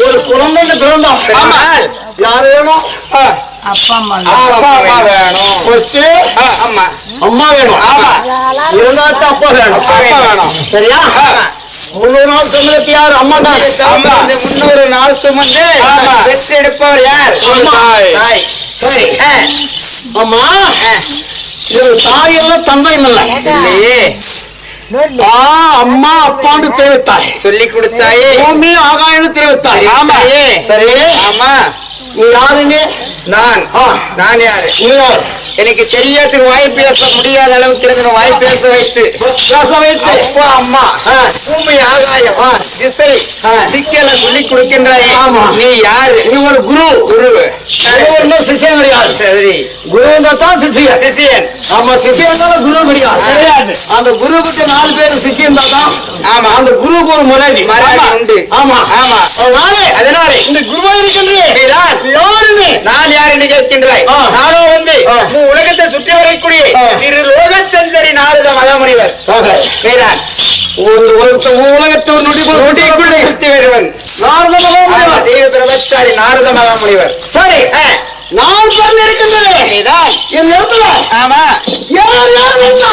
ஒரு குழந்தைங்க பிறந்தோம் ஆமா. யார் வேணும்? அப்பா அம்மா வேணும். ஃபர்ஸ்ட் ஆ, ஆமா. அம்மா வேணும். ஆமா. இரண்டாவது அப்பா வேணும். அப்பா வேணும். சரியா? முன்னூறு நாள் சொன்னதுக்கு யார்? அம்மா தான். நாள் சுமந்து. பெற்றெடுப்பவர் யார்? அம்மா. தாய். தாய். சரி ஆ, அம்மா. இது இல்லை இல்லையே. ஆ அம்மா அப்பான்னு தெரிவித்தாய் சொல்லி கொடுத்தாயே. பூமி ஆகாயன்னு தெரிவித்தாய் ஆமா. சரி. ஆமா. நீ யாருங்க? நான். நான் யாரு? நீ யார்? எனக்கு தெரியாததுக்கு வாய் பேச முடியாத அளவுக்கு இருக்கிற வாய் பேச வைத்து பேச வைத்து அப்பா அம்மா. பூமி ஆகாயம். திசை ஆ. திக்கெல்லாம் சொல்லி கொடுக்கின்றாயே ஆமா. நீ யாரு நீ ஒரு குரு குரு குரு சிஷியம் கிடையாது சரி குரு தான் சிஷியன் சிசியன் ஆமா சிஷியன் குரு கிடையாது கிடையாது. அந்த குருவுக்கு நாலு பேர் சிஷியன் தான் ஆமா. அந்த குருவுக்கு ஒரு மரியாதை ஆமா. உண்டு. ஆமா ஆமா. அதனால அதனால இந்த குருவா இருக்கின்றே நீ யாருன்னு நான் யார் என்று கேட்கின்றாய் ஆ. உலகத்தை சுற்றி வரக்கூடிய. திரு சுத்தி வருவன் நாரத மகாமுனிவர். பிரபச்சாரி நாரத மகாமுனிவர் சரி. நான் பிறந்து இருக்கின்றே நீதான் என் இடத்துல ஆமா. யார் யார் வந்தா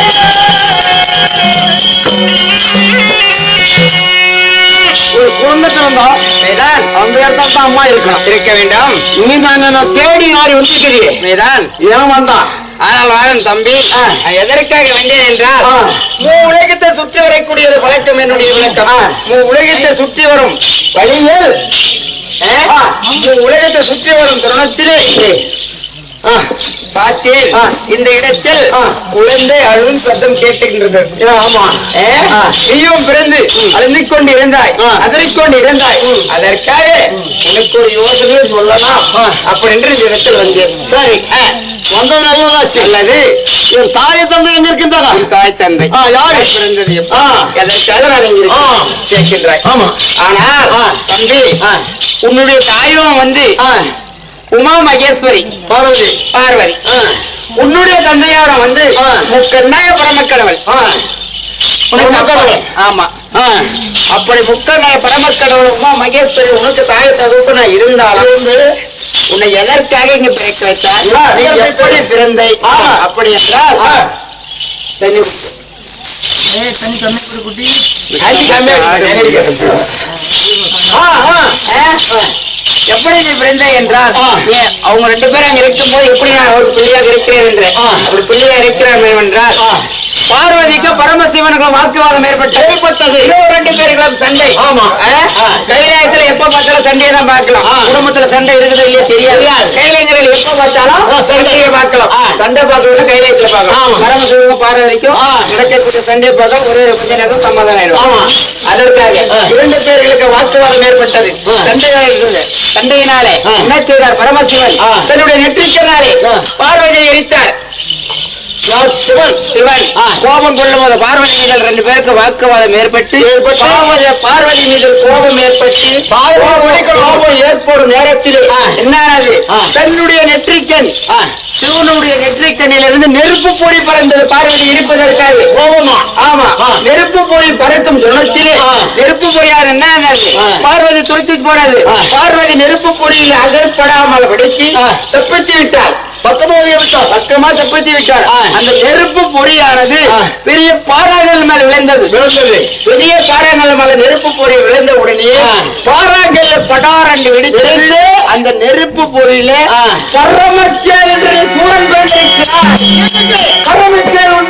குழந்தை பிறந்தா நீதான் அந்த இடத்துல தான் அம்மா இருக்கணும். இருக்க வேண்டாம். நீ தான் நான் தேடி நாடி வந்திருக்கிறீ நீதான் ஏன் வந்தா ஆனால் வாரன் தம்பி எதற்காக வந்தேன் என்றால். மூ உலகத்தை சுற்றி வரக்கூடியது பழக்கம் என்னுடைய விளக்கம். மூ உலகத்தை சுற்றி வரும் வழியில் உலகத்தை சுற்றி வரும் தருணத்திலே பார்த்தேன். இந்த இடத்தில். குழந்தை அழும் சத்தம் கேட்டுகின்றது ஆமா. நீயும் பிறந்து அழுந்திக் கொண்டு இருந்தாய் ஆ. அதறிக் கொண்டு இருந்தாய் அதற்காக எனக்கு ஒரு யோசனையை சொல்லலாம் ஆ. அப்படி என்று இந்த இடத்தில் வந்தேன் சரி. வந்தது நல்லதாச்சு அல்லது என் தாயை தந்தை எங்க இருக்கின்றாங்க உன் தாய் தந்தை ஆ, யார்? பிறந்தது. எதற்காக நான் இங்கே. கேட்கின்றாய் ஆமா ஆனால். தம்பி. உன்னுடைய தாயும் வந்து உமா மகேஸ்வரி பார்வதி. பார்வதி உன்னுடைய தந்தையாரம் வந்து. முக்கண்ணாய பரமக்கடவுள். ஆமா. அப்படி முக்கண்ணாய பரமக்கடவுள் உமா மகேஸ்வரி உனக்கு தாய் தகுப்புனா இருந்தாலும் இருந்து, உன்னை எதற்காக இங்க பிறக்க வைத்தார் எப்படி பிறந்தை. அப்படி என்றால் குட்டி. எப்படி நீ பிறந்த என்றால் அவங்க ரெண்டு பேரும் அங்க இருக்கும்போது எப்படி நான் ஒரு பிள்ளையாக இருக்கிறேன் என்று. அப்படி பிள்ளையா இருக்கிறேன் என்றால் ஆ. பார்வதிக்கும் பரமசிவனுக்கும் வாக்குவாதம் ஏற்பட்டது. இன்னும் ரெண்டு பேருக்கும் சண்டை ஆமா. கைலாயத்துல எப்ப பார்த்தாலும் சண்டையை தான் பார்க்கலாம். குடும்பத்துல சண்டை இருக்குது இல்லையா தெரியாது. கைலாயங்களில் எப்ப பார்த்தாலும். சண்டையை பார்க்கலாம். சண்டை பார்க்கறது கைலாயத்துல பார்க்கலாம். பரமசிவனுக்கும் பார்வதிக்கும். நடக்கக்கூடிய சண்டை பார்க்க ஒரு கொஞ்ச நேரம் சமாதானம் ஆயிடும். அதற்காக. இரண்டு பேர்களுக்கு வாக்குவாதம் ஏற்பட்டது. சண்டையாக இருந்தது சண்டையினாலே. என்ன செய்தார் பரமசிவன். தன்னுடைய நெற்றிக்கனாலே. பார்வதியை எரித்தார் சிவன் சிவன் ஆ. கோபம் கொள்ளும் போது பார்வதி மீது ரெண்டு பேருக்கு வாக்குவாதம் ஏற்பட்டு. பார்வதி பார்வதி மீது கோபம் ஏற்பட்டு கோபம் ஏற்படும் நேரத்தில் ஆ. தன்னுடைய நெற்றிக்கண் ஆ. சிவனுடைய நெற்றிக்கண்ணிலிருந்து நெருப்பு பொறி பறந்தது பார்வதி இருப்பதற்காக கோபமா ஆமா. நெருப்பு பொறி பறக்கும் தருணத்திலே ஆ. நெருப்பு பொறியார் என்ன. பார்வதி துடித்து போனது. பார்வதி நெருப்பு பொறியில் அகப்படாமல் விடுத்தி ஆ. தப்பித்து விட்டாள் பத்தொன்பது விட்டார் பக்கமா தப்பித்து விட்டாள் ஆ. அந்த நெருப்பு பொறியானது. பெரிய பாறாங்கல் மேல் விளைந்தது விழுந்தது பெரிய பாறாங்கல் மேல நெருப்பு பொறி விளைந்த உடனே. பாறாங்கல்ல படாரண்டு வெடித்து வெடித்து, அந்த நெருப்பு பொறியில. பரமச்சேர் என்று சூழல் பரமச்சேர் உன்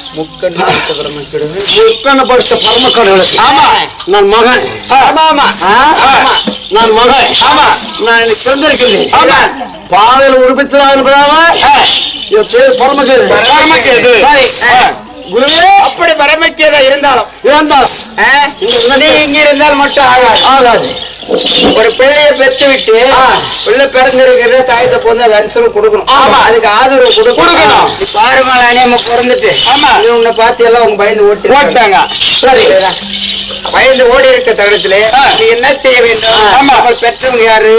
படுத்த பரம கடவுளுக்கு ஆமா. நான் மகன். ஆமா ஆமா. ஆ? ஆமா. நான் மகன். ஆமா. நான் எனக்கு பிறந்திருக்கிறேன் ஆமா. பாதையில் உறுப்பித்ததாக என்பதாக ஆ, என் பேர் பரமகேது. பரமகேது. சரி. அப்படி பரமக்கேதா இருந்தாலும் இருந்தால் ஆ, நீ இங்க இருந்தால் மட்டும் ஆகாது ஆகாது ஒரு பிள்ளைய பெத்து விட்டு. பிள்ளை பிறந்திருக்கிறத தாயத்தை போந்து அது அனுசரம் கொடுக்கணும் ஆமா. அதுக்கு ஆதரவு கொடுக்கணும் கொடுக்கணும். பாருமா அநியமா பிறந்துட்டு ஆமா. உன்னை பார்த்து எல்லாம் உங்க பயந்து ஓட்டி ஓட்டாங்க சரி பயந்து ஓடி இருக்க தருணத்திலே. நீ என்ன செய்ய வேண்டும். ஆமா பெற்றவங்க யாரு?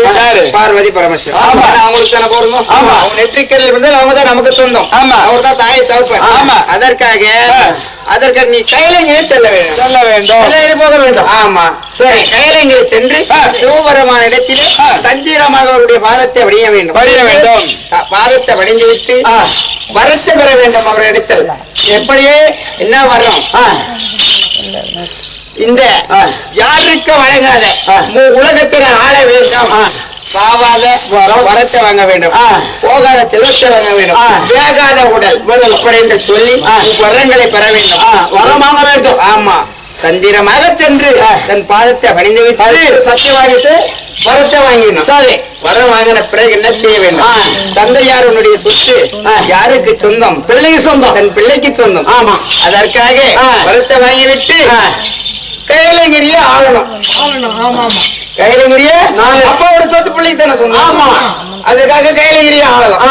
பார்வதி பரமேஸ்வரன் ஆமா. அவங்களுக்கு தானே போடணும் ஆமா. அவங்க நெற்றிக்கல் வந்து அவங்க தான் நமக்கு சொந்தம் ஆமா. அவர் தான் தாயை தகப்பன் ஆமா. அதற்காக ஆ. அதற்காக நீ கையிலங்கே செல்ல வேண்டும் சொல்ல வேண்டும் போக வேண்டும் ஆமா சரி. கையிலங்கிற சென்று. சிவபெருமான இடத்திலே. தந்திரமாக அவருடைய பாதத்தை வடிய வேண்டும் வடிய வேண்டும். பாதத்தை வடிந்து விட்டு. வரத்து பெற வேண்டும் அவர் இடத்தில் எப்படியே என்ன வரும். இந்த. யாருக்கு வழங்காத? உலகத்தின ஆள வேண்டும் வரம். வரத்தை வாங்க வேண்டும். போகாத செல்வத்தை வாங்க வேண்டும். வேகாத உடல் உடல் என்று சொல்லி. வரங்களை பெற வேண்டும். வரம் வாங்க வேண்டும். ஆமா. தந்திரமாக சென்று தன் பாதத்தை பணிந்து விட்டு சத்தியம் வாங்கிட்டு வரத்தை வாங்கிடணும் சரி. வரம் வாங்கின பிறகு என்ன செய்ய வேண்டும். தந்தையார் உன்னுடைய சொத்து. யாருக்கு சொந்தம்? பிள்ளைக்கு சொந்தம். தன் பிள்ளைக்கு சொந்தம். ஆமா. அதற்காக. வரத்தை வாங்கிவிட்டு ஆ. கைலங்கிரிய ஆளணும் ஆமா ஆமா. அப்பாவோட சொத்து பிள்ளைக்கு தானே சொந்தம் ஆமா. அதுக்காக கைலங்கிரிய ஆளலாம் ஆ.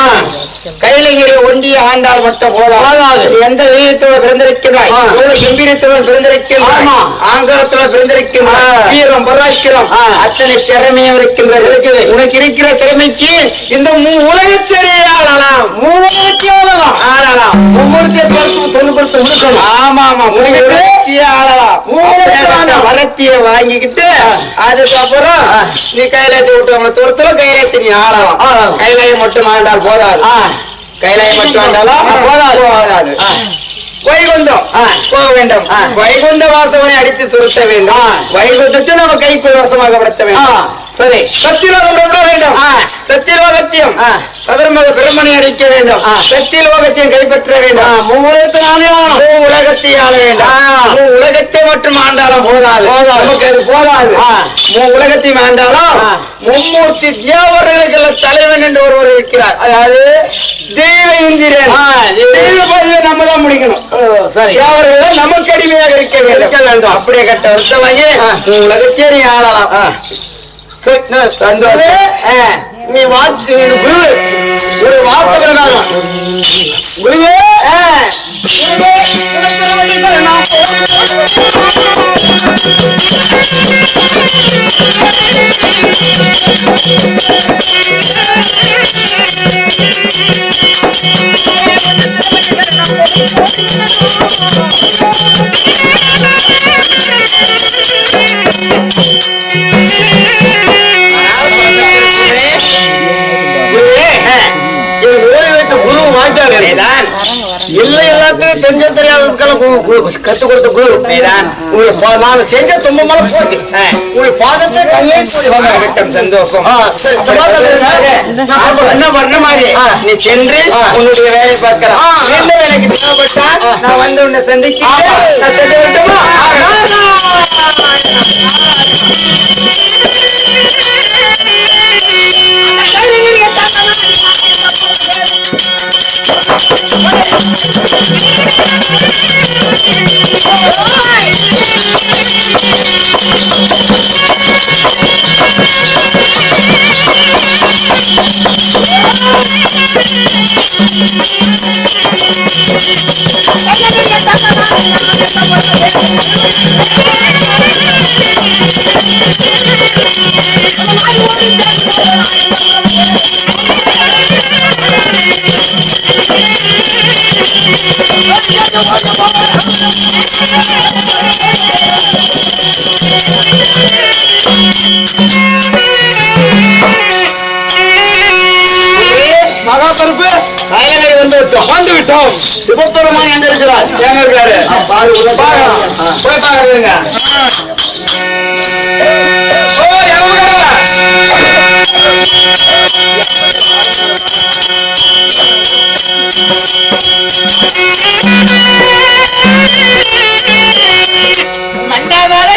கைலங்கிரி ஒண்டிய ஆண்டால் மட்டும் போதாது எந்த வீரத்தோட பிறந்திருக்கிறாய். எவ்வளவு கம்பீரத்துடன் பிறந்திருக்கிறாய் ஆமா. ஆங்கலத்தோட பிறந்திருக்கிறாய். வீரம் பராக்கிரம். அத்தனை திறமையும் இருக்கின்றது இருக்குது. உனக்கு இருக்கிற திறமைக்கு இந்த மூ உலகத்திலே ஆளலாம் மூவாயிரத்தி ஆளலாம் ஆளலாம் பருப்பு தொண்ணூத்தி முடிக்கணும் ஆமா ஆமா உனக்கு வரத்திய வாங்கிக்கிட்டு அதுக்கப்புறம் நீ கைலாயத்தை விட்டு அவங்களை துரத்துல கைலாயத்தை நீ ஆளலாம். கைலாயம் மட்டும் ஆண்டால் போதாது. கைலாயம் மட்டும் ஆண்டாலும் போதாது. போதாது. வைகுந்தம். போக வேண்டும். வைகுந்த வாசவனை அடித்து துரத்த வேண்டும். வைகுந்தத்தை நம்ம கைக்குள் வசமாக படுத்த வேண்டும். சரி. சத்தியலோகம் விட வேண்டும். சத்தியலோகத்தையும். சதுர்மக பெருமனை அடிக்க வேண்டும். சத்தியலோகத்தையும் கைப்பற்ற வேண்டும். மூவாயிரத்தி நாலு ஆளணும் மூ உலகத்தை ஆள வேண்டும். உலகத்தை மட்டும் ஆண்டாலும் போதாது. நமக்கு அது போதாது. உலகத்தையும் ஆண்டாலும். மும்மூர்த்தி தேவர்களுக்கு தலைவன் என்று ஒருவர் இருக்கிறார். அதாவது தெய்வ இந்திரன். தெய்வ- பதவியை நம்ம தான் முடிக்கணும். சரி. தேவர்கள் நமக்கு அடிமையாக இருக்க வேண்டும். அப்படியே கட்ட வருஷம் வாங்கி உலகத்தையே நீ ஆளலாம். சந்தோஷம். நீ நீ குரு ஒரு வார்த்தை பிரகாரம் குருவே. குருவே, தெரிஞ்ச தெரியாததுக்கெல்லாம் கு- கு- கத்துக் கொடுத்த குரு. நீதான் உங்களை பா- நான் செஞ்ச போச்சு பாதத்தை கையே சந்தோஷம். என்ன மாதிரி. நீ சென்று. உன்னுடைய பார்க்கலாம் வேலைக்கு தேவைப்பட்டா நான் வந்து உன்னை சந்திக்கிறேன். நான் சென்று விட்டுமா? Thank வந்து விட்டோம். சிவபெருமான் எங்க இருக்கிறார்? ஏங்க இருக்காரு? பாரு. போய் பாருங்க. ஓ எவங்க மண்டபர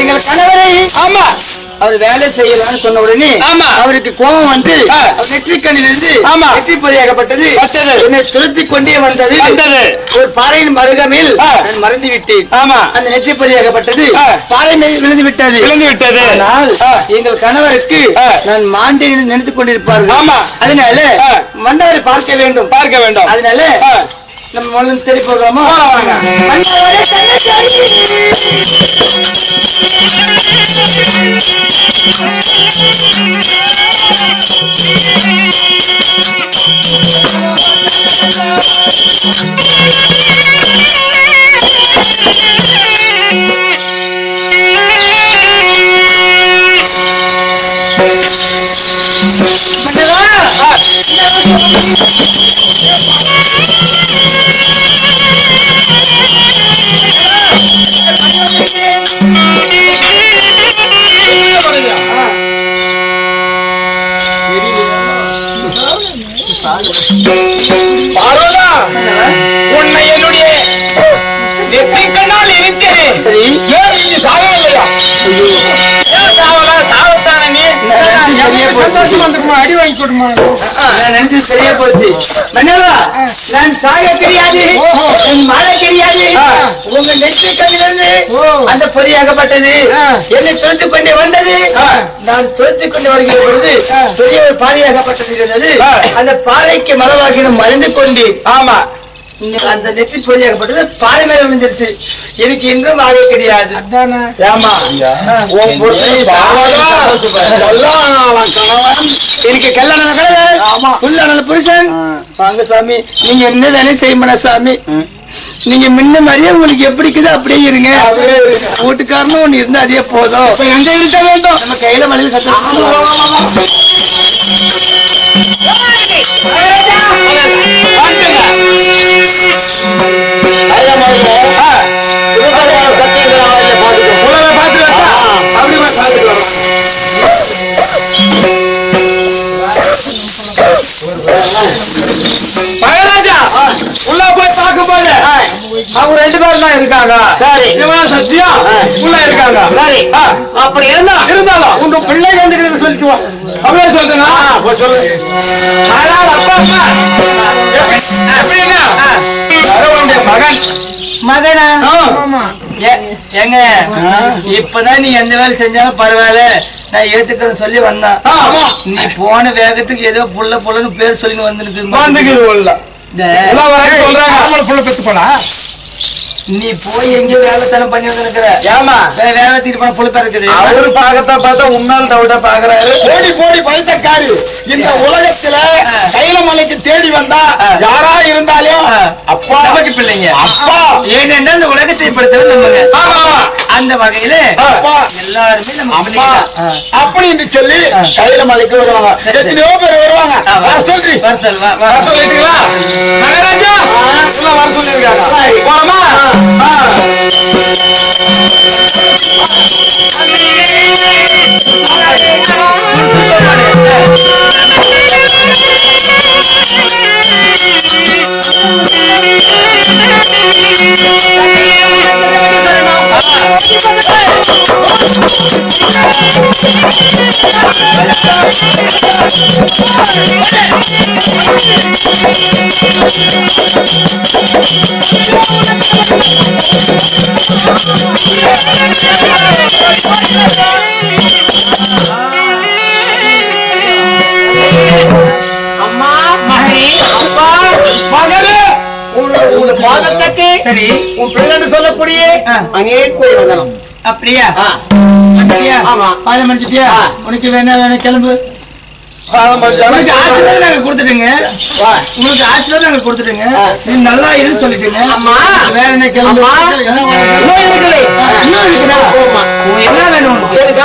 எங்கள் கணவரை ஆமா அவர் வேலை செய்யலாம்னு சொன்ன உடனே ஆமா. அவருக்கு கோபம் வந்து ஆ. அவர் நெற்றிக்கண்ணிலிருந்து ஆமா. நெற்றி பொறியாகப்பட்டது பட்டது. என்னை துரத்தி கொண்டே வந்தது வந்தது. ஒரு பாறையின் மருகமில் ஆ. நான் மறந்து விட்டேன் ஆமா அந்த நெற்றி பொறியாகப்பட்டது. பாறை விழுந்து விட்டது விழுந்து விட்டது ஆனால். எங்கள் கணவருக்கு. நான் என்று நினைத்துக் கொண்டிருப்பார்கள் ஆமா. அதனால. மன்னவரை பார்க்க வேண்டும் பார்க்க வேண்டும் அதனால. நம்ம முதல்ல தேடி போகாமோ ஆ, மன்னவரே தங்கச்சாயி சந்தோஷம் வந்துக்குமா அடி வாங்கி கொடுமா. நான் நினைச்சது சரியா போச்சு. மன்னவா நான் சாக கிடையாது என் உங்க நெற்றி கண்ணிலிருந்து அந்த பொறியாகப்பட்டது என்னை கொண்டே வந்தது. நான் துரத்து கொண்டு வருகிற பொழுது பெரிய ஒரு பாறையாகப்பட்டது இருந்தது. அந்த பாறைக்கு மரவாகின மறைந்து கொண்டேன் ஆமா. இந்த அந்த நெற்றி பொறியாகப்பட்டது பாறை மேல விழுந்துருச்சு. எனக்கு இன்னும் வாழை கிடையாது. ஆமா எனக்கு கல்யாணம் கலவர் ஆமா. புல்லான புருஷன். வாங்க சாமி. நீங்க என்ன வேலையும் செய்ய சாமி. நீங்க முன்ன மாதிரியே உங்களுக்கு எப்படி இருக்குதோ அப்படியே இருங்க. வீட்டுக்காரனும் ஒண்ணு இருந்தா அதே போதும். எங்க இருக்க வேண்டும்? நம்ம கையில மலையில சத்தம் மகாராஜா உள்ள போய் பார்க்கும்போது அவங்க ரெண்டு பேரும் தான் இருக்காங்க. சரி. இவன் சத்தியம். உள்ள இருக்காங்க. சரி. அப்படி இருந்தா? இருந்தாலும் உங்க பிள்ளை வந்துக்கிறது சொல்லிட்டு வா. அப்படியே சொல்லுங்க. சொல்லு. ஆனால் அப்பா மகன். மகனா? ஏங்க இப்பதான் நீ எந்த வேலை செஞ்சாலும் பரவாயில்ல. நான் ஏத்துக்கிறேன்னு சொல்லி வந்தான். நீ போன வேகத்துக்கு ஏதோ புள்ள புள்ளன்னு பேர் சொல்லி வந்துருக்கு வந்துக்குது சொல்றாங்க. புள்ள பெத்து. நீ போய் எங்கேயோ வேலைத்தனம் பண்ணி வந்துருக்கிற ஏமா வேலை தூக்கிட்டு போன இருக்குது. அவரு பாக்கத்த பார்த்தா உன்னால் டவுட்டா பாக்குறாரு போடி போடி பைத்தக்காரி. இந்த உலகத்துல கைலமலைக்கு தேடி வந்தா யாரா இருந்தாலும் அப்பா. நமக்கு பிள்ளைங்க. அப்பா. ஏனென்றா இந்த உலகத்தை படுத்தவர் அந்த வகையில அப்பா. எல்லாருமே நம்ம அப்பா. அப்படின்னு சொல்லி கைலமலைக்கு வருவாங்க. எத்தனையோ பேர் வருவாங்க. வர சொல்லி வர சொல், வா, வா. வர சொல்லிட்டீங்களா மகாராஜா பாதத்துக்கு சரி உன் பிள்ளைன்னு சொல்லக்கூடிய. அங்கே கூடி வந்தனம் அப்படியா ஆ. மன்னிச்சியா? ஆமா. பாலை மன்னிச்சிட்டியா? ஆ. உனக்கு வேணா வேணா கிளம்பு உனக்கு ஆசீர்வாதம் நாங்க கொடுத்துட்டுங்க. உங்களுக்கு ஆசீர்வாதம் நாங்க கொடுத்துட்டுங்க. நீ நல்லா இருன்னு சொல்லிட்டுங்க. வேற என்ன கிளம்பு. என்ன வேணும்? உனக்கு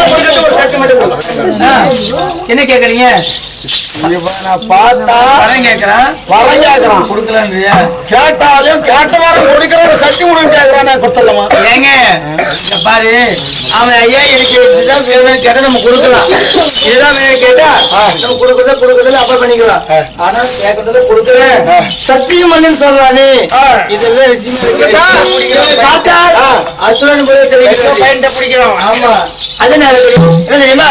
என்ன கேக்குறீங்க? கேட்டாலும் கேட்ட வரம் கொடுக்கற சக்தி உனக்கு கேக்குறானே கொடுத்துடலாமா? ஏங்க பாரு அவன் ஐயா எனக்கு இதுதான் கேட்டா நம்ம கொடுக்கலாம். இதுதான் வேணும் கேட்டா நம்ம கொடுக்கறத கொடுக்கறத அப்ப பண்ணிக்கலாம். ஆனா கேட்கறத கொடுக்குறேன். சத்தியம் பண்ணி சொல்றானே. இதெல்லாம் விஷயம் அசுரன் போய் பிடிக்கிறோம். ஆமா. அது என்ன? தெரியுமா?